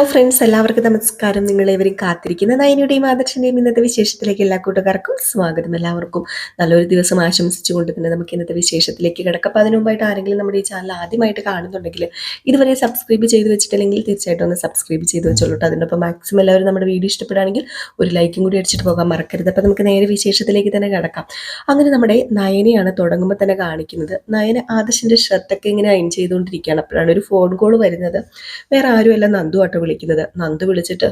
Hello friends എല്ലാവർക്കും നമസ്കാരം. നിങ്ങളേവരും കാത്തിരിക്കുന്ന നയനയുടെയും ആദർശന്റെയും ഇന്നത്തെ വിശേഷത്തിലേക്ക് എല്ലാ കൂട്ടുകാർക്കും സ്വാഗതം. എല്ലാവർക്കും നല്ലൊരു ദിവസം ആശംസിച്ചുകൊണ്ട് തന്നെ നമുക്ക് ഇന്നത്തെ വിശേഷത്തിലേക്ക് കിടക്കാം. അപ്പോൾ അതിനുമ്പായിട്ട് ആരെങ്കിലും നമ്മുടെ ഈ ചാനൽ ആദ്യമായിട്ട് കാണുന്നുണ്ടെങ്കിൽ ഇതുവരെ സബ്സ്ക്രൈബ് ചെയ്ത് വെച്ചിട്ടില്ലെങ്കിൽ തീർച്ചയായിട്ടും ഒന്ന് സബ്സ്ക്രൈബ് ചെയ്ത് വെച്ചോളൂ അതിനൊപ്പം മാക്സിമം എല്ലാവരും നമ്മുടെ വീഡിയോ ഇഷ്ടപ്പെടുകയാണെങ്കിൽ ഒരു ലൈക്കും കൂടി അടിച്ചിട്ട് പോകാൻ മറക്കരുത്. അപ്പോൾ നമുക്ക് നേരെ വിശേഷത്തിലേക്ക് തന്നെ കിടക്കാം. അങ്ങനെ നമ്മുടെ നയനെയാണ് തുടങ്ങുമ്പോൾ തന്നെ കാണിക്കുന്നത്. നയന ആദർശിന്റെ ഷർട്ടൊക്കെ ഇങ്ങനെ അയൺ ചെയ്തുകൊണ്ടിരിക്കുകയാണ്. അപ്പോഴാണ് ഒരു ഫോൺ കോൾ വരുന്നത്. വേറെ ആരുമല്ല നന്ദു ആട്ടോ വിളിക്കുന്നത്. നന്ദു വിളിച്ചിട്ട്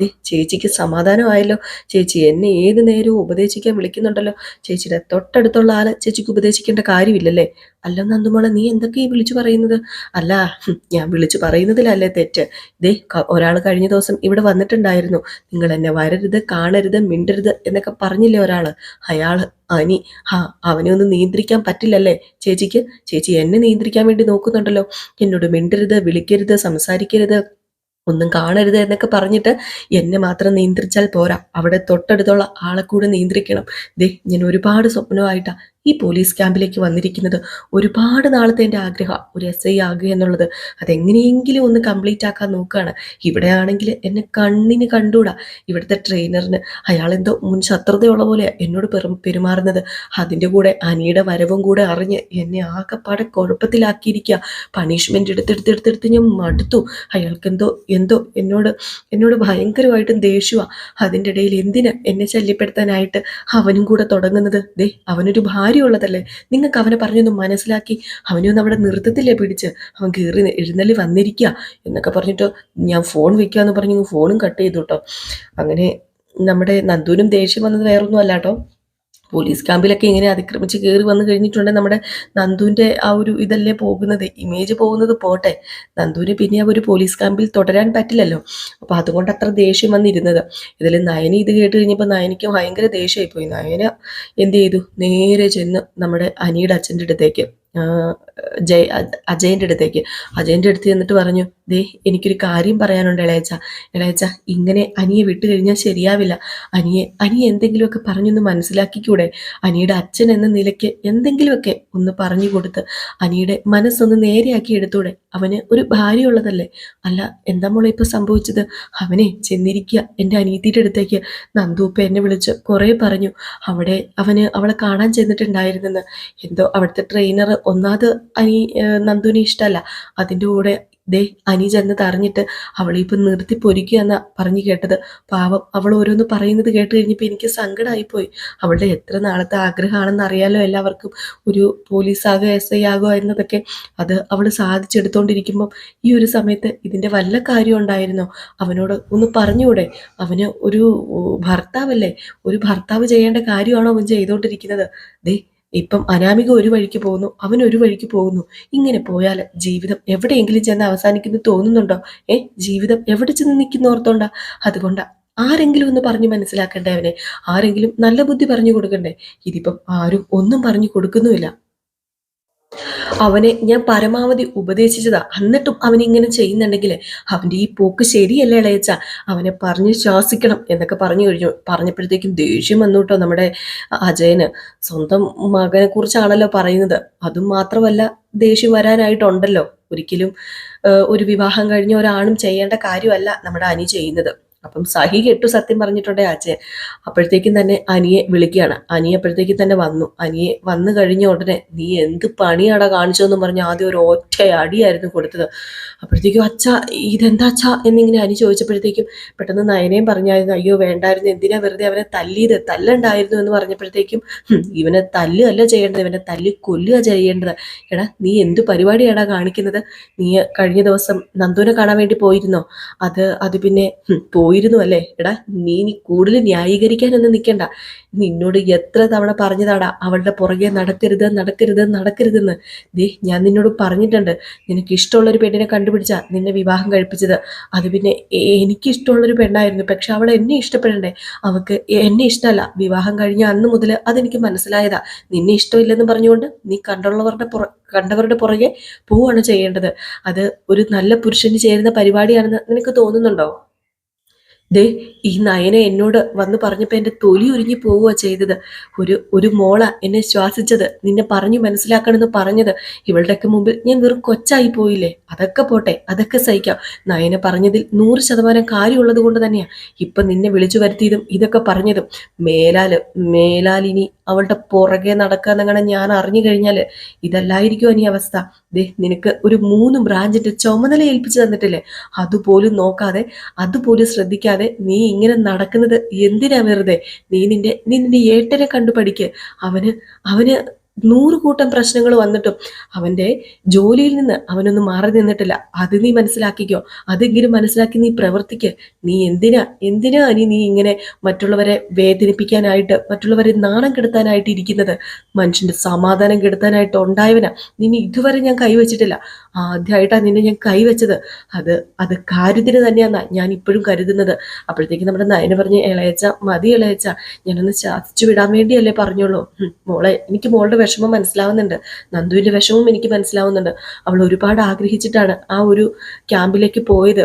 ദേ ചേച്ചിക്ക് സമാധാനമായല്ലോ. ചേച്ചി എന്നെ ഏത് നേരവും ഉപദേശിക്കാൻ വിളിക്കുന്നുണ്ടല്ലോ. ചേച്ചിയുടെ തൊട്ടടുത്തുള്ള ആളെ ചേച്ചിക്ക് ഉപദേശിക്കേണ്ട കാര്യമില്ലല്ലേ? അല്ല നന്ദുമോളെ നീ എന്തൊക്കെ ഈ വിളിച്ചു പറയുന്നത്? അല്ല ഞാൻ വിളിച്ചു പറയുന്നതിലല്ലേ തെറ്റ്. ദേ ഒരാൾ കഴിഞ്ഞ ദിവസം ഇവിടെ വന്നിട്ടുണ്ടായിരുന്നു. നിങ്ങൾ എന്നെ വരരുത് കാണരുത് മിണ്ടരുത് എന്നൊക്കെ പറഞ്ഞില്ലേ ഒരാൾ? അയാൾ അനി ഹാ അവനെ ഒന്ന് നിയന്ത്രിക്കാൻ പറ്റില്ലല്ലേ ചേച്ചിക്ക്? ചേച്ചി എന്നെ നിയന്ത്രിക്കാൻ വേണ്ടി നോക്കുന്നുണ്ടല്ലോ. എന്നോട് മിണ്ടരുത് വിളിക്കരുത് സംസാരിക്കരുത്. ഒന്നും കാണരുത് എന്നൊക്കെ പറഞ്ഞിട്ട് എന്നെ മാത്രം നിയന്ത്രിച്ചാൽ പോരാ. അവിടെ തൊട്ടടുത്തുള്ള ആളെ കൂടെ നിയന്ത്രിക്കണം. ദേ ഞാൻ ഒരുപാട് സ്വപ്നമായിട്ടാ ഈ പോലീസ് ക്യാമ്പിലേക്ക് വന്നിരിക്കുന്നത് ഒരുപാട് നാളത്തെ എന്റെ ആഗ്രഹം ഒരു എസ് ഐ ആകുക എന്നുള്ളത്. അതെങ്ങനെയെങ്കിലും ഒന്ന് കംപ്ലീറ്റ് ആക്കാൻ നോക്കുകയാണ്. ഇവിടെ ആണെങ്കിൽ എന്നെ കണ്ണിന് കണ്ടൂടാ ഇവിടുത്തെ ട്രെയിനറിന് എന്തോ മുൻ ശത്രുതയുള്ള പോലെ എന്നോട് പെരുമാറുന്നത്. അതിന്റെ കൂടെ അനിയുടെ വരവും കൂടെ അറിഞ്ഞ് എന്നെ ആകെപ്പാടെ കുഴപ്പത്തിലാക്കിയിരിക്കുക. പണിഷ്മെന്റ് എടുത്തെടുത്തെടുത്തെടുത്ത് ഞാൻ മടുത്തു. അയാൾക്ക് എന്തോ എന്തോ എന്നോട് എന്നോട് ഭയങ്കരമായിട്ടും ദേഷ്യമാണ് അതിന്റെ ഇടയിൽ എന്തിനാ എന്നെ ശല്യപ്പെടുത്താനായിട്ട് അവനും കൂടെ തുടങ്ങുന്നത്? ദേ അവനൊരു ഭാര്യ ഉള്ളതല്ലേ നിങ്ങൾക്ക് അവനെ പറഞ്ഞൊന്ന് മനസ്സിലാക്കി. അവനെ അവിടെ നിർത്തത്തില്ലേ പിടിച്ച്? അവൻ കയറി എഴുന്നള്ളി വന്നിരിക്കുക എന്നൊക്കെ പറഞ്ഞിട്ട് ഞാൻ ഫോൺ വെക്കാന്ന് പറഞ്ഞു ഫോണും കട്ട് ചെയ്തു കേട്ടോ അങ്ങനെ നമ്മുടെ നന്ദുവിനും ദേഷ്യം വന്നത് വേറൊന്നും അല്ല കേട്ടോ പോലീസ് ക്യാമ്പിലൊക്കെ ഇങ്ങനെ അതിക്രമിച്ച് കയറി വന്നു കഴിഞ്ഞിട്ടുണ്ടെങ്കിൽ നമ്മുടെ നന്ദുവിന്റെ ആ ഒരു ഇതല്ലേ പോകുന്നത്. ഇമേജ് പോകുന്നത് പോട്ടെ. നന്ദുവിന് പിന്നെ ആ ഒരു പോലീസ് ക്യാമ്പിൽ തുടരാൻ പറ്റില്ലല്ലോ. അപ്പോൾ അതുകൊണ്ട് അത്ര ദേഷ്യം വന്നിരുന്നത്. ഇതിൽ നയന ഇത് കേട്ട് കഴിഞ്ഞപ്പോൾ നയനയ്ക്ക് ഭയങ്കര ദേഷ്യമായി പോയി നയന എന്ത് ചെയ്തു? നേരെ ചെന്ന് നമ്മുടെ അനിയുടെ അച്ഛന്റെ അടുത്തേക്ക് ജയ് അജയന്റെ അടുത്തേക്ക്. അജയന്റെ അടുത്ത് ചെന്നിട്ട് പറഞ്ഞു ദേ എനിക്കൊരു കാര്യം പറയാനുണ്ട് ഇളയച്ച. ഇളയച്ച ഇങ്ങനെ അനിയെ വിട്ടു കഴിഞ്ഞാൽ ശരിയാവില്ല. അനിയെ അനിയെ എന്തെങ്കിലുമൊക്കെ പറഞ്ഞൊന്ന് മനസ്സിലാക്കിക്കൂടെ? അനിയുടെ അച്ഛൻ എന്ന നിലയ്ക്ക് എന്തെങ്കിലുമൊക്കെ ഒന്ന് പറഞ്ഞു കൊടുത്ത് അനിയുടെ മനസ്സൊന്ന് നേരെയാക്കി എടുത്തൂടെ? അവന് ഒരു ഭാര്യ ഉള്ളതല്ലേ അല്ല എന്താ മോളെ ഇപ്പോൾ സംഭവിച്ചത്? അവനെ ചെന്നിരിക്കുക എന്റെ അനിയത്തിയുടെ അടുത്തേക്ക്. നന്ദൂപ്പ എന്നെ വിളിച്ച് കുറേ പറഞ്ഞു. അവിടെ അവന് അവളെ കാണാൻ ചെന്നിട്ടുണ്ടായിരുന്നെന്ന്. എന്തോ അവിടുത്തെ ട്രെയിനർ ഒന്നാമത് അനി നന്ദുവിനെ ഇഷ്ടമല്ല. അതിന്റെ കൂടെ ദേ അനി ചെന്ന് തറഞ്ഞിട്ട് അവളെ ഇപ്പം നിർത്തി പൊരിക്കുക എന്നാ പറഞ്ഞു കേട്ടത്. പാവം അവൾ ഓരോന്ന് പറയുന്നത് കേട്ട് കഴിഞ്ഞപ്പോൾ എനിക്ക് സങ്കടമായിപ്പോയി അവളുടെ എത്ര നാളത്തെ ആഗ്രഹമാണെന്ന് അറിയാലോ എല്ലാവർക്കും. ഒരു പോലീസാകുക എസ് ഐ ആകുക എന്നതൊക്കെ അത് അവൾ സാധിച്ചെടുത്തോണ്ടിരിക്കുമ്പം ഈ ഒരു സമയത്ത് ഇതിന്റെ വല്ല കാര്യം ഉണ്ടായിരുന്നോ? അവനോട് ഒന്ന് പറഞ്ഞുകൂടെ? അവന് ഒരു ഭർത്താവല്ലേ? ഒരു ഭർത്താവ് ചെയ്യേണ്ട കാര്യമാണോ അവൻ ചെയ്തുകൊണ്ടിരിക്കുന്നത് ദേ ഇപ്പം അനാമിക ഒരു വഴിക്ക് പോകുന്നു അവൻ ഒരു വഴിക്ക് പോകുന്നു. ഇങ്ങനെ പോയാൽ ജീവിതം എവിടെയെങ്കിലും ചെന്ന് അവസാനിക്കുന്നു തോന്നുന്നുണ്ടോ? ഏ ജീവിതം എവിടെ ചെന്ന് നിൽക്കുന്ന ഓർത്തോണ്ടാ? അതുകൊണ്ടാ ആരെങ്കിലും ഒന്ന് പറഞ്ഞു മനസ്സിലാക്കണ്ടേ അവനെ? ആരെങ്കിലും നല്ല ബുദ്ധി പറഞ്ഞു കൊടുക്കണ്ടേ? ഇതിപ്പം ആരും ഒന്നും പറഞ്ഞു കൊടുക്കുന്നുമില്ല. അവനെ ഞാൻ പരമാവധി ഉപദേശിച്ചതാ. എന്നിട്ടും അവൻ ഇങ്ങനെ ചെയ്യുന്നുണ്ടെങ്കിൽ അവന്റെ ഈ പോക്ക് ശരിയല്ലേ ഇളയച്ച? അവനെ പറഞ്ഞ് ശാസിക്കണം എന്നൊക്കെ പറഞ്ഞു കഴിഞ്ഞു. പറഞ്ഞപ്പോഴത്തേക്കും ദേഷ്യം വന്നു കേട്ടോ നമ്മുടെ അജയന്. സ്വന്തം മകനെ കുറിച്ചാണല്ലോ പറയുന്നത്. അതും മാത്രമല്ല ദേഷ്യം വരാനായിട്ടുണ്ടല്ലോ. ഒരിക്കലും ഒരു വിവാഹം കഴിഞ്ഞ ഒരാണും ചെയ്യേണ്ട കാര്യമല്ല നമ്മുടെ അനി ചെയ്യുന്നത്. അപ്പം സഹി കെട്ടു സത്യം പറഞ്ഞിട്ടുണ്ട് അജയൻ അപ്പോഴത്തേക്കും തന്നെ അനിയെ വിളിക്കുകയാണ്. അനിയെ അപ്പോഴത്തേക്കും തന്നെ വന്നു. അനിയെ വന്നു കഴിഞ്ഞ ഉടനെ നീ എന്ത് പണിയാടാ കാണിച്ചതെന്ന് പറഞ്ഞ് ആദ്യം ഒരു ഒറ്റ അടിയായിരുന്നു കൊടുത്തത്. അപ്പോഴത്തേക്കും അച്ഛ ഇതെന്താ അച്ഛ എന്നിങ്ങനെ അനി ചോദിച്ചപ്പോഴത്തേക്കും പെട്ടെന്ന് നയനയും പറഞ്ഞായിരുന്നു അയ്യോ വേണ്ടായിരുന്നു. എന്തിനാ വെറുതെ അവനെ തല്ലിയത്? തല്ലുണ്ടായിരുന്നു എന്ന് പറഞ്ഞപ്പോഴത്തേക്കും ഇവനെ തല്ലുകയല്ല ചെയ്യേണ്ടത്. ഇവനെ തല്ലി കൊല്ലുക ചെയ്യേണ്ടത്. എടാ നീ എന്ത് പരിപാടിയാടാ കാണിക്കുന്നത്? നീ കഴിഞ്ഞ ദിവസം നന്ദുവിനെ കാണാൻ വേണ്ടി പോയിരുന്നോ? അത് അത് പിന്നെ ഹും, പോയിരുന്നു അല്ലേ? എടാ നീ ഇനി കൂടുതൽ ന്യായീകരിക്കാനൊന്നും നിൽക്കണ്ട നിന്നോട് എത്ര തവണ പറഞ്ഞതാടാ അവളുടെ പുറകെ നടക്കരുത് നടക്കരുത് നടക്കരുതെന്ന്. ദേ ഞാൻ നിന്നോട് പറഞ്ഞിട്ടുണ്ട്. നിനക്ക് ഇഷ്ടമുള്ളൊരു പെണ്ണിനെ കണ്ടുപിടിച്ചാ നിന്നെ വിവാഹം കഴിപ്പിച്ചത്. അത് പിന്നെ എനിക്കിഷ്ടമുള്ളൊരു പെണ്ണായിരുന്നു. പക്ഷെ അവൾ എന്നെ ഇഷ്ടപ്പെടണ്ടേ? അവൾക്ക് എന്നെ ഇഷ്ടമല്ല. വിവാഹം കഴിഞ്ഞ അന്ന് മുതൽ അതെനിക്ക് മനസ്സിലായതാ. നിന്നെ ഇഷ്ടമില്ലെന്ന് പറഞ്ഞുകൊണ്ട് നീ കണ്ടുള്ളവരുടെ പുറ കണ്ടവരുടെ പുറകെ പോവാണ് ചെയ്യേണ്ടത്. അത് ഒരു നല്ല പുരുഷന് ചേരുന്ന പരിപാടിയാണെന്ന് നിനക്ക് തോന്നുന്നുണ്ടോ? ദേ ഈ നയന എന്നോട് വന്ന് പറഞ്ഞപ്പോൾ എന്റെ തൊലി ഒരുങ്ങി പോവുക ചെയ്തത്. ഒരു ഒരു മോള എന്നെ ശ്വാസിച്ചത്. നിന്നെ പറഞ്ഞു മനസ്സിലാക്കണമെന്ന് പറഞ്ഞത്. ഇവളുടെയൊക്കെ മുമ്പിൽ ഞാൻ വെറും കൊച്ചായി പോയില്ലേ? അതൊക്കെ പോട്ടെ അതൊക്കെ സഹിക്കാം. നയന പറഞ്ഞതിൽ നൂറ് ശതമാനം കാര്യമുള്ളത് കൊണ്ട് തന്നെയാണ് ഇപ്പം നിന്നെ വിളിച്ചു വരുത്തിയതും ഇതൊക്കെ പറഞ്ഞതും. മേലാൽ മേലാലിനി അവളുടെ പുറകെ നടക്കാന്നങ്ങനെ ഞാൻ അറിഞ്ഞു കഴിഞ്ഞാൽ ഇതല്ലായിരിക്കും ഇനി അവസ്ഥ. ദേ നിനക്ക് ഒരു മൂന്ന് ബ്രാഞ്ചിന്റെ ചുമതല ഏൽപ്പിച്ചു തന്നിട്ടില്ലേ? അതുപോലും നോക്കാതെ അതുപോലും ശ്രദ്ധിക്കാതെ നീ ഇങ്ങനെ നടക്കുന്നത് എന്തിനാ വെറുതെ? നീ നിന്റെ നീ നിന്റെ ഏട്ടനെ കണ്ടു പഠിക്ക്. അവന് അവന് നൂറ് കൂട്ടം പ്രശ്നങ്ങൾ വന്നിട്ടും അവന്റെ ജോലിയിൽ നിന്ന് അവനൊന്നും മാറി നിന്നിട്ടില്ല. അത് നീ മനസ്സിലാക്കിക്കോ. അതെങ്കിലും മനസ്സിലാക്കി നീ പ്രവർത്തിക്ക്. നീ എന്തിനാ എന്തിനാ അനി നീ ഇങ്ങനെ മറ്റുള്ളവരെ വേദനിപ്പിക്കാനായിട്ട് മറ്റുള്ളവരെ നാണം കെടുത്താനായിട്ട് ഇരിക്കുന്നത്? മനുഷ്യന്റെ സമാധാനം കെടുത്താനായിട്ട് ഉണ്ടായവനാ. നിന്നെ ഇതുവരെ ഞാൻ കൈവച്ചിട്ടില്ല. ആദ്യമായിട്ടാണ് നിന്നെ ഞാൻ കൈവച്ചത്. അത് അത് കാര്യത്തിന് തന്നെയാന്നാ ഞാൻ ഇപ്പോഴും കരുതുന്നത്. അപ്പോഴത്തേക്ക് നമ്മുടെ നയന പറഞ്ഞ് ഇളയച്ച മതി ഇളയച്ച ഞാനൊന്ന് ശാസിച്ചു വിടാൻ വേണ്ടിയല്ലേ പറഞ്ഞോളൂ. മോളെ എനിക്ക് മോളുടെ വിഷമം മനസ്സിലാവുന്നുണ്ട്. നന്ദുവിന്റെ വിഷമവും എനിക്ക് മനസ്സിലാവുന്നുണ്ട്. അവൾ ഒരുപാട് ആഗ്രഹിച്ചിട്ടാണ് ആ ഒരു ക്യാമ്പിലേക്ക് പോയത്.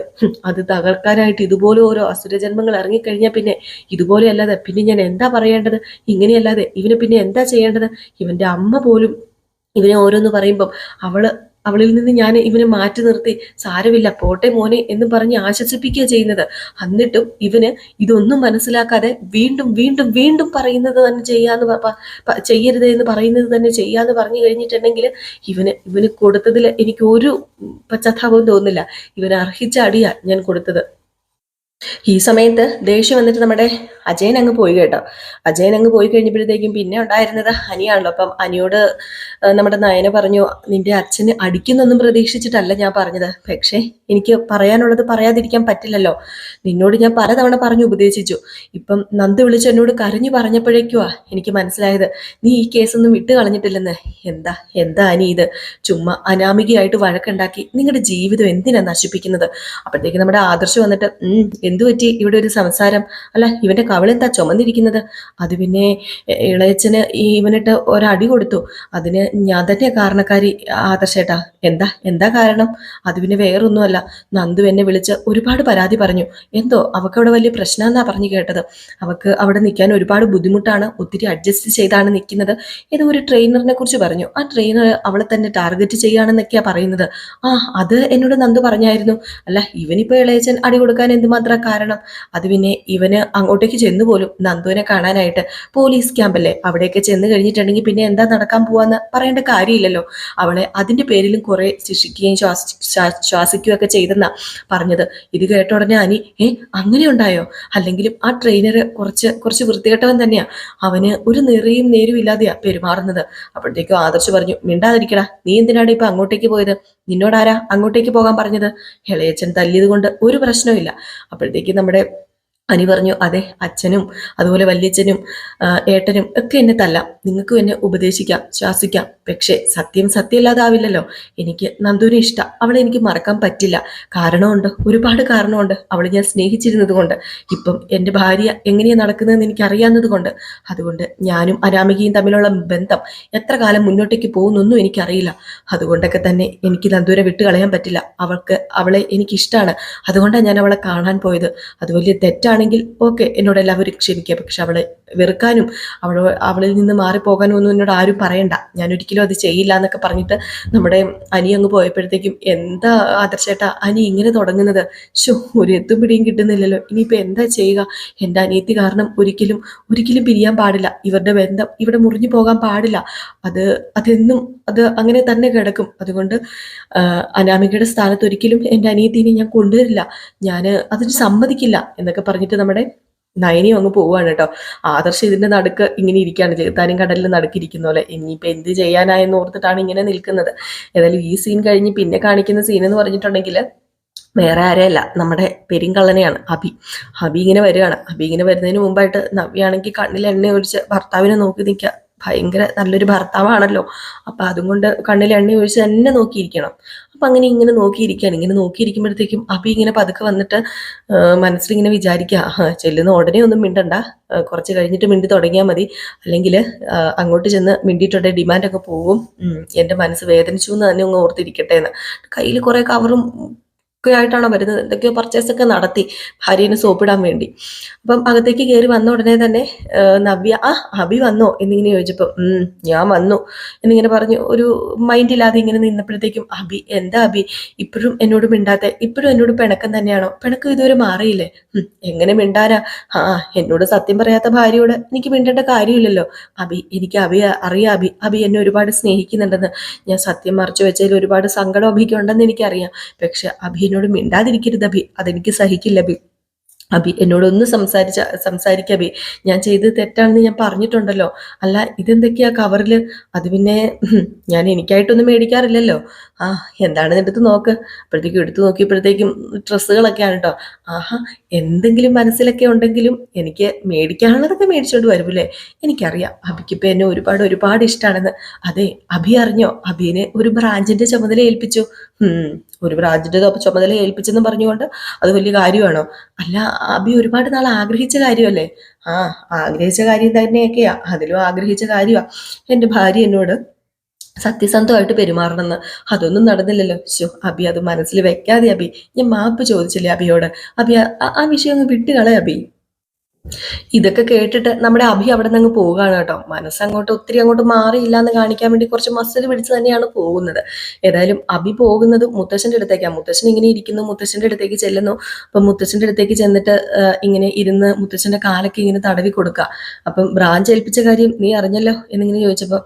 അത് തകർക്കാനായിട്ട് ഇതുപോലെ ഓരോ അസുരജന്മങ്ങൾ ഇറങ്ങിക്കഴിഞ്ഞാൽ പിന്നെ ഇതുപോലെ അല്ലാതെ പിന്നെ ഞാൻ എന്താ പറയേണ്ടത്? ഇങ്ങനെയല്ലാതെ ഇവന് പിന്നെ എന്താ ചെയ്യേണ്ടത്? ഇവന്റെ അമ്മ പോലും ഇവനെ ഓരോന്ന് പറയുമ്പം അവൾ അവളിൽ നിന്ന് ഞാൻ ഇവനെ മാറ്റി നിർത്തി. സാരമില്ല പോട്ടെ മോനെ എന്ന് പറഞ്ഞ് ആശ്വസിപ്പിക്കുക ചെയ്യുന്നത്. എന്നിട്ടും ഇവന് ഇതൊന്നും മനസ്സിലാക്കാതെ വീണ്ടും വീണ്ടും വീണ്ടും പറയുന്നത് തന്നെ ചെയ്യാന്ന് ചെയ്യരുത് എന്ന് പറയുന്നത് തന്നെ ചെയ്യാന്ന് പറഞ്ഞു കഴിഞ്ഞിട്ടുണ്ടെങ്കിൽ ഇവന് ഇവന് കൊടുത്തതിൽ എനിക്ക് ഒരു പശ്ചാത്താപവും തോന്നുന്നില്ല. ഇവന് അർഹിച്ച അടിയാണ് ഞാൻ കൊടുത്തത്. ഈ സമയത്ത് ദേഷ്യം വന്നിട്ട് നമ്മുടെ അജയൻ അങ്ങ് പോയി കേട്ടോ. അജയൻ അങ്ങ് പോയി കഴിഞ്ഞപ്പോഴത്തേക്കും പിന്നെ ഉണ്ടായിരുന്നത് അനിയാണല്ലോ. അപ്പം അനിയോട് നമ്മുടെ നയന പറഞ്ഞു നിന്റെ അച്ഛന് അടിക്കുന്നൊന്നും പ്രതീക്ഷിച്ചിട്ടല്ല ഞാൻ പറഞ്ഞത്. പക്ഷേ എനിക്ക് പറയാനുള്ളത് പറയാതിരിക്കാൻ പറ്റില്ലല്ലോ. നിന്നോട് ഞാൻ പലതവണ പറഞ്ഞു ഉപദേശിച്ചു. ഇപ്പം നന്ദി വിളിച്ച് എന്നോട് കരഞ്ഞു പറഞ്ഞപ്പോഴേക്കുവാ എനിക്ക് മനസ്സിലായത്. നീ ഈ കേസൊന്നും വിട്ട് കളഞ്ഞിട്ടില്ലെന്ന്. എന്താ എന്താ അനി ഇത്? ചുമ്മാ അനാമികയായിട്ട് വഴക്കുണ്ടാക്കി നിങ്ങളുടെ ജീവിതം എന്തിനാ നശിപ്പിക്കുന്നത്? അപ്പോഴത്തേക്ക് നമ്മുടെ ആദർശ് വന്നിട്ട് ഉം എന്തു പറ്റി? ഇവിടെ ഒരു സംസാരം. അല്ല ഇവന്റെ കവളെന്താ ചുമന്നിരിക്കുന്നത്? അത് പിന്നെ ഇളയച്ചന് ഇവനിട്ട് ഒരടി കൊടുത്തു. അതിന് ഞാൻ തന്നെ കാരണക്കാരി ആദർശേട്ടാ. എന്താ? എന്താ കാരണം? അത് പിന്നെ വേറൊന്നുമല്ല. നന്ദു എന്നെ വിളിച്ച് ഒരുപാട് പരാതി പറഞ്ഞു. എന്തോ? അവക്ക് അവിടെ വലിയ പ്രശ്നമെന്നാ പറഞ്ഞു കേട്ടത്. അവക്ക് അവിടെ നിൽക്കാൻ ഒരുപാട് ബുദ്ധിമുട്ടാണ്. ഒത്തിരി അഡ്ജസ്റ്റ് ചെയ്താണ് നിൽക്കുന്നത്. ഏതോ ഒരു ട്രെയിനറിനെ കുറിച്ച് പറഞ്ഞു. ആ ട്രെയിനർ അവളെ തന്നെ ടാർഗറ്റ് ചെയ്യുകയാണെന്നൊക്കെയാ പറയുന്നത്. ആ അത് എന്നോട് നന്ദു പറഞ്ഞായിരുന്നു. അല്ല ഇവനിപ്പോ ഇളയച്ചൻ അടി കൊടുക്കാൻ എന്തുമാത്രം കാരണം. അത് പിന്നെ ഇവന് അങ്ങോട്ടേക്ക് ചെന്നു പോലും നന്ദുവിനെ കാണാനായിട്ട് പോലീസ് ക്യാമ്പല്ലേ? അവിടെയൊക്കെ ചെന്ന് കഴിഞ്ഞിട്ടുണ്ടെങ്കിൽ പിന്നെ എന്താ നടക്കാൻ പോവാന്ന് പറയേണ്ട കാര്യമില്ലല്ലോ. അവളെ അതിന്റെ പേരിലും കുറെ ശിക്ഷിക്കുകയും ശ്വാസി ശ്വാസിക്കുകയും ഒക്കെ ചെയ്തെന്നാ പറഞ്ഞത്. ഇത് കേട്ട ഉടനെ അനി ഏ അങ്ങനെ ഉണ്ടായോ? അല്ലെങ്കിലും ആ ട്രെയിനർ കുറച്ച് കുറച്ച് വൃത്തികെട്ടവൻ തന്നെയാ. അവന് ഒരു നിറയും നേരും ഇല്ലാതെയാ പെരുമാറുന്നത്. അപ്പോഴത്തേക്കും ആദർശ് പറഞ്ഞു മിണ്ടാതിരിക്കടാ. നീ എന്തിനാണ് ഇപ്പൊ അങ്ങോട്ടേക്ക് പോയത്? നിന്നോടാരാ അങ്ങോട്ടേക്ക് പോകാൻ പറഞ്ഞത്? ഇളയച്ചൻ തല്ലിയത് കൊണ്ട് ഒരു പ്രശ്നവുമില്ല. അപ്പോഴത്തേക്ക് നമ്മുടെ അനി പറഞ്ഞു അതെ അച്ഛനും അതുപോലെ വല്യച്ഛനും ഏട്ടനും ഒക്കെ എന്നെ തല്ല. നിങ്ങൾക്കും എന്നെ ഉപദേശിക്കാം ശ്വാസിക്കാം പക്ഷേ സത്യം സത്യമല്ലാതാവില്ലല്ലോ. എനിക്ക് നന്ദുവിനെ ഇഷ്ടം. അവളെ എനിക്ക് മറക്കാൻ പറ്റില്ല. കാരണമുണ്ട് ഒരുപാട് കാരണമുണ്ട്. അവളെ ഞാൻ സ്നേഹിച്ചിരുന്നത് കൊണ്ട് ഇപ്പം എന്റെ ഭാര്യ എങ്ങനെയാണ് നടക്കുന്നതെന്ന് എനിക്ക് അറിയാവുന്നത് കൊണ്ട് അതുകൊണ്ട് ഞാനും അനാമികയും തമ്മിലുള്ള ബന്ധം എത്ര കാലം മുന്നോട്ടേക്ക് പോകുന്നൊന്നും എനിക്കറിയില്ല. അതുകൊണ്ടൊക്കെ തന്നെ എനിക്ക് നന്ദുവിനെ വിട്ട് കളയാൻ പറ്റില്ല. അവൾക്ക് അവളെ എനിക്കിഷ്ടമാണ് അതുകൊണ്ടാണ് ഞാൻ അവളെ കാണാൻ പോയത്. അത് വലിയ തെറ്റാണെങ്കിൽ ഓക്കെ എന്നോട് എല്ലാവരും ക്ഷമിക്കുക. പക്ഷെ അവളെ വെറുക്കാനും അവൾ അവളിൽ നിന്ന് മാറിപ്പോകാനും ഒന്നും എന്നോട് ആരും പറയണ്ട. ഞാൻ ഒരിക്കലും അത് ചെയ്യില്ല എന്നൊക്കെ പറഞ്ഞിട്ട് നമ്മുടെ അനി അങ്ങ് പോയപ്പോഴത്തേക്കും എന്താ ആദർശേട്ടാ അനി ഇങ്ങനെ തുടങ്ങുന്നത്? ഷോ ഒരു എത്തും പിടിയും കിട്ടുന്നില്ലല്ലോ. ഇനിയിപ്പോൾ എന്താ ചെയ്യുക? എന്റെ അനിയത്തി കാരണം ഒരിക്കലും ഒരിക്കലും പിരിയാൻ പാടില്ല. ഇവരുടെ ബന്ധം ഇവിടെ മുറിഞ്ഞു പോകാൻ പാടില്ല. അത് അതെന്നും അത് അങ്ങനെ തന്നെ കിടക്കും. അതുകൊണ്ട് അനാമികയുടെ സ്ഥാനത്ത് ഒരിക്കലും എന്റെ അനിയത്തിനെ ഞാൻ കൊണ്ടുവരില്ല. ഞാൻ അതിന് സമ്മതിക്കില്ല എന്നൊക്കെ പറഞ്ഞിട്ട് നമ്മുടെ നയനിയും അങ്ങ് പോവുകയാണ് കേട്ടോ. ആദർശ് ഇതിന്റെ നടുക്ക് ഇങ്ങനെ ഇരിക്കുകയാണ്. ചെറുത്താനും കടലിൽ നടുക്കിരിക്കുന്ന പോലെ ഇനിയിപ്പോൾ എന്ത് ചെയ്യാനായെന്ന് ഓർത്തിട്ടാണ് ഇങ്ങനെ നിൽക്കുന്നത്. ഏതായാലും ഈ സീൻ കഴിഞ്ഞ് പിന്നെ കാണിക്കുന്ന സീൻ എന്ന് പറഞ്ഞിട്ടുണ്ടെങ്കിൽ വേറെ ആരെയല്ല നമ്മുടെ പെരിങ്കള്ളനെയാണ് അബി അബി ഇങ്ങനെ വരികയാണ് അബി ഇങ്ങനെ വരുന്നതിന് മുമ്പായിട്ട് നവ്യാണെങ്കിൽ കണ്ണിൽ എണ്ണ ഒഴിച്ച് ഭർത്താവിനെ നോക്കി നിൽക്കുക. ഭയങ്കര നല്ലൊരു ഭർത്താവാണല്ലോ. അപ്പൊ അതും കൊണ്ട് കണ്ണിൽ എണ്ണ ഒഴിച്ച് തന്നെ നോക്കിയിരിക്കണം. അപ്പൊ അങ്ങനെ ഇങ്ങനെ നോക്കിയിരിക്കുകയാണ് ഇങ്ങനെ നോക്കിയിരിക്കുമ്പോഴത്തേക്കും അപ്പൊ ഇങ്ങനെ പതുക്കെ വന്നിട്ട് മനസ്സിൽ മനസ്സിലിങ്ങനെ വിചാരിക്കുക "ആഹാ, ചെല്ലുന്ന ഉടനെ ഒന്നും മിണ്ടണ്ട. കുറച്ച് കഴിഞ്ഞിട്ട് മിണ്ടി തുടങ്ങിയാൽ മതി. അല്ലെങ്കിൽ അങ്ങോട്ട് ചെന്ന് മിണ്ടിയിട്ടുണ്ടെ ഡിമാൻഡൊക്കെ പോകും. എന്റെ മനസ്സ് വേദനിച്ചു എന്ന് തന്നെ ഒന്ന് ഓർത്തിരിക്കട്ടെ എന്ന്. കയ്യിൽ കുറേ കവറും ഒക്കെ ആയിട്ടാണോ വരുന്നത്? എന്തൊക്കെയോ പർച്ചേസ് ഒക്കെ നടത്തി ഭാര്യനെ സോപ്പിടാൻ വേണ്ടി. അപ്പം അകത്തേക്ക് കയറി വന്ന ഉടനെ തന്നെ നവ്യ ആ അഭി വന്നോ? എന്നിങ്ങനെ ചോദിച്ചപ്പോൾ ഞാൻ വന്നു. എന്നിങ്ങനെ പറഞ്ഞു. ഒരു മൈൻഡില്ലാതെ ഇങ്ങനെ നിന്നപ്പോഴത്തേക്കും അഭി എന്താ അഭി? ഇപ്പോഴും എന്നോട് മിണ്ടാത്ത ഇപ്പോഴും എന്നോട് പിണക്കം തന്നെയാണോ? പിണക്കം ഇതുവരെ മാറിയില്ലേ? എങ്ങനെ മിണ്ടാനാ? ആ എന്നോട് സത്യം പറയാത്ത ഭാര്യയോട് എനിക്ക് മിണ്ടേണ്ട കാര്യമില്ലല്ലോ. അഭി എനിക്ക് അഭി അറിയാം അഭി അഭി എന്നെ ഒരുപാട് സ്നേഹിക്കുന്നുണ്ടെന്ന്. ഞാൻ സത്യം മറച്ചു വെച്ചതിൽ ഒരുപാട് സങ്കടം അഭിക്കുണ്ടെന്ന് എനിക്കറിയാം. പക്ഷെ അഭി എന്നോട് മിണ്ടാതിരിക്കരുത് അഭി. അതെനിക്ക് സഹിക്കില്ല അഭി. അഭി എന്നോടൊന്ന് സംസാരിച്ച സംസാരിക്ക അഭി. ഞാൻ ചെയ്തത് തെറ്റാണെന്ന് ഞാൻ പറഞ്ഞിട്ടുണ്ടല്ലോ. അല്ല ഇതെന്തൊക്കെയാ കവറിൽ അത് പിന്നെ ഞാൻ എനിക്കായിട്ടൊന്നും മേടിക്കാറില്ലല്ലോ. ആ എന്താണെന്ന് എടുത്ത് നോക്ക്. അപ്പോഴത്തേക്കും എടുത്തു നോക്കിയപ്പോഴത്തേക്കും ഡ്രസ്സുകളൊക്കെയാണ് കേട്ടോ ആഹാ എന്തെങ്കിലും മനസ്സിലൊക്കെ ഉണ്ടെങ്കിലും എനിക്ക് മേടിക്കാനുള്ളതൊക്കെ മേടിച്ചോണ്ട് വരുമല്ലേ എനിക്കറിയാം അഭിക്ക് ഇപ്പം എന്നെ ഒരുപാട് ഒരുപാട് ഇഷ്ടമാണെന്ന് അതെ അഭി അറിഞ്ഞോ? അഭിനെ ഒരു ബ്രാഞ്ചിന്റെ ചുമതല ഏൽപ്പിച്ചു. ഒരു ബ്രാഞ്ചിന്റെ ചുമതല ഏൽപ്പിച്ചെന്ന് പറഞ്ഞുകൊണ്ട് അത് വലിയ കാര്യമാണോ? അല്ല അഭി ഒരുപാട് നാൾ ആഗ്രഹിച്ച കാര്യമല്ലേ? ആ ആഗ്രഹിച്ച കാര്യം തന്നെയൊക്കെയാ. അതിലും ആഗ്രഹിച്ച കാര്യമാ. എന്റെ ഭാര്യ എന്നോട് സത്യസന്ധമായിട്ട് പെരുമാറണമെന്ന്. അതൊന്നും നടന്നില്ലല്ലോ. ശോ അബി അത് മനസ്സിൽ വെക്കാതെ അബി. ഞാൻ മാപ്പ് ചോദിച്ചില്ലേ അബിയോട്? അബി ആ വിഷയം ഒന്ന് വിട്ടുകളെ അബി. ഇതൊക്കെ കേട്ടിട്ട് നമ്മുടെ അഭി അവിടെ നിന്ന് പോവുകയാണ് കേട്ടോ. മനസ്സങ്ങോട്ട് ഒത്തിരി അങ്ങോട്ട് മാറിയില്ല എന്ന് കാണിക്കാൻ വേണ്ടി കുറച്ച് മസിൽ പിടിച്ച് തന്നെയാണ് പോകുന്നത്. ഏതായാലും അഭി പോകുന്നത് മുത്തശ്ശന്റെ അടുത്തേക്കാണ് മുത്തശ്ശൻ ഇങ്ങനെ ഇരിക്കുന്നു മുത്തശ്ശന്റെ അടുത്തേക്ക് ചെല്ലുന്നു. അപ്പം മുത്തശ്ശന്റെ അടുത്തേക്ക് ചെന്നിട്ട് ഇങ്ങനെ ഇരുന്ന് മുത്തശ്ശന്റെ കാലൊക്കെ ഇങ്ങനെ തടവി കൊടുക്കുക അപ്പം ബ്രാഞ്ച് ഏൽപ്പിച്ച കാര്യം നീ അറിഞ്ഞല്ലോ എന്നിങ്ങനെ ചോദിച്ചപ്പോൾ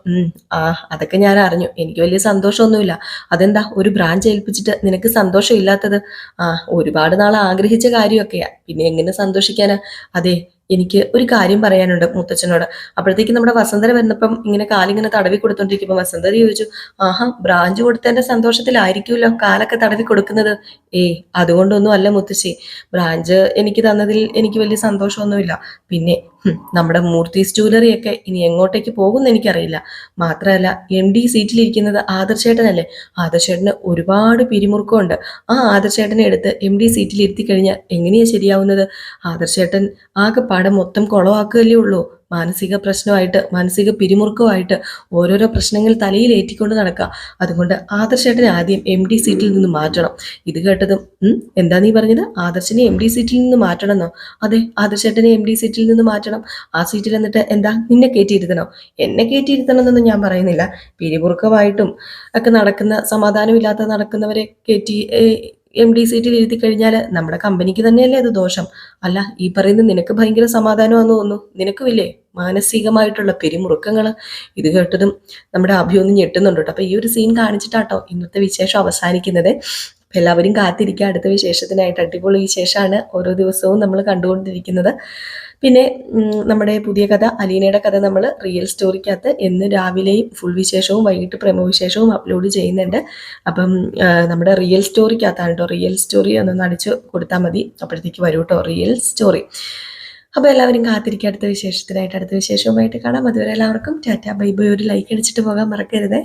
ആ അതൊക്കെ ഞാൻ അറിഞ്ഞു. എനിക്ക് വലിയ സന്തോഷമൊന്നുമില്ല. അതെന്താ? ഒരു ബ്രാഞ്ച് ഏൽപ്പിച്ചിട്ട് നിനക്ക് സന്തോഷം ഇല്ലാത്തത് ആ ഒരുപാട് നാൾ ആഗ്രഹിച്ച കാര്യമൊക്കെയാ. പിന്നെ എങ്ങനെ സന്തോഷിക്കാനാ? അതെ എനിക്ക് ഒരു കാര്യം പറയാനുണ്ട് മുത്തച്ഛനോട്. അപ്പോഴത്തേക്ക് നമ്മുടെ വസന്തര വന്നപ്പം ഇങ്ങനെ കാലിങ്ങനെ തടവി കൊടുത്തോണ്ടിരിക്കുമ്പോൾ വസന്തര ചോദിച്ചു ആഹാ ബ്രാഞ്ച് കൊടുത്തതിന്റെ സന്തോഷത്തിലായിരിക്കുമല്ലോ കാലൊക്കെ തടവി കൊടുക്കുന്നത്. ഏയ് അതുകൊണ്ടൊന്നും അല്ല മുത്തശ്ശി. ബ്രാഞ്ച് എനിക്ക് തന്നതിൽ എനിക്ക് വലിയ സന്തോഷമൊന്നുമില്ല. പിന്നെ നമ്മുടെ മൂർത്തീസ് ജ്വല്ലറിയൊക്കെ ഇനി എങ്ങോട്ടേക്ക് പോകുമെന്ന് എനിക്കറിയില്ല. മാത്രമല്ല എം ഡി സീറ്റിലിരിക്കുന്നത് ആദർശേട്ടനല്ലേ? ആദർശേട്ടന് ഒരുപാട് പിരിമുറുക്കമുണ്ട്. ആ ആദർശേട്ടനെ എടുത്ത് എം ഡി സീറ്റിൽ ഇരുത്തി കഴിഞ്ഞാൽ എങ്ങനെയാ ശരിയാവുന്നത്? ആദർശേട്ടൻ ആകെ പാടം മൊത്തം കുളവാക്കുകയല്ലേ ഉള്ളൂ. മാനസിക പ്രശ്നമായിട്ട് മാനസിക പിരിമുറുക്കമായിട്ട് ഓരോരോ പ്രശ്നങ്ങൾ തലയിൽ ഏറ്റിക്കൊണ്ട് നടക്കുക. അതുകൊണ്ട് ആദർശേട്ടനെ ആദ്യം എം ഡി സീറ്റിൽ നിന്ന് മാറ്റണം. ഇത് കേട്ടതും എന്താ നീ പറഞ്ഞത്? ആദർശനെ എം ഡി സീറ്റിൽ നിന്ന് മാറ്റണമെന്നോ? അതെ ആദർശേട്ടനെ എം ഡി സീറ്റിൽ നിന്ന് മാറ്റണം. ആ സീറ്റിൽ എന്നിട്ട് എന്താ? നിന്നെ കയറ്റിയിരുത്തണോ എന്നെ കയറ്റിയിരുത്തണം എന്നൊന്നും ഞാൻ പറയുന്നില്ല. പിരിമുറുക്കമായിട്ടും ഒക്കെ നടക്കുന്ന സമാധാനമില്ലാത്ത നടക്കുന്നവരെ കയറ്റി എം ഡി സീറ്റിൽ ഇരുത്തി കഴിഞ്ഞാൽ നമ്മുടെ കമ്പനിക്ക് തന്നെയല്ലേ അത് ദോഷം. അല്ല ഈ പറയുന്നത് നിനക്ക് ഭയങ്കര സമാധാനമാണെന്ന് തോന്നുന്നു. നിനക്കുമില്ലേ മാനസികമായിട്ടുള്ള പെരുമുറുക്കങ്ങൾ ഇത് കേട്ടതും നമ്മുടെ അഭിയൊന്നും ഞെട്ടുന്നുണ്ട് കേട്ടോ. അപ്പൊ ഈ ഒരു സീൻ കാണിച്ചിട്ടാട്ടോ ഇന്നത്തെ വിശേഷം അവസാനിക്കുന്നത്. അപ്പൊ എല്ലാവരും കാത്തിരിക്കുക. അടുത്ത വിശേഷത്തിനായിട്ട് അടിപൊളി വിശേഷമാണ് ഓരോ ദിവസവും നമ്മൾ കണ്ടുകൊണ്ടിരിക്കുന്നത്. പിന്നെ നമ്മുടെ പുതിയ കഥ അലീനയുടെ കഥ നമ്മൾ റിയൽ സ്റ്റോറിക്കകത്ത് എന്ന് രാവിലെയും ഫുൾ വിശേഷവും വൈകിട്ട് പ്രമവിശേഷവും അപ്ലോഡ് ചെയ്യുന്നുണ്ട്. അപ്പം നമ്മുടെ റിയൽ സ്റ്റോറിക്കകത്താണ് കേട്ടോ റിയൽ സ്റ്റോറി ഒന്നൊന്ന് അടിച്ച് കൊടുത്താൽ മതി. അപ്പോഴത്തേക്ക് വരും കേട്ടോ റിയൽ സ്റ്റോറി. അപ്പോൾ എല്ലാവരും കാത്തിരിക്കുക. അടുത്ത വിശേഷത്തിനായിട്ട് അടുത്ത വിശേഷവുമായിട്ട് കാണാം. അതുവരെ എല്ലാവർക്കും ടാറ്റ ബൈ ബൈ. ഒരു ലൈക്ക് അടിച്ചിട്ട് പോകാൻ മറക്കരുതേ.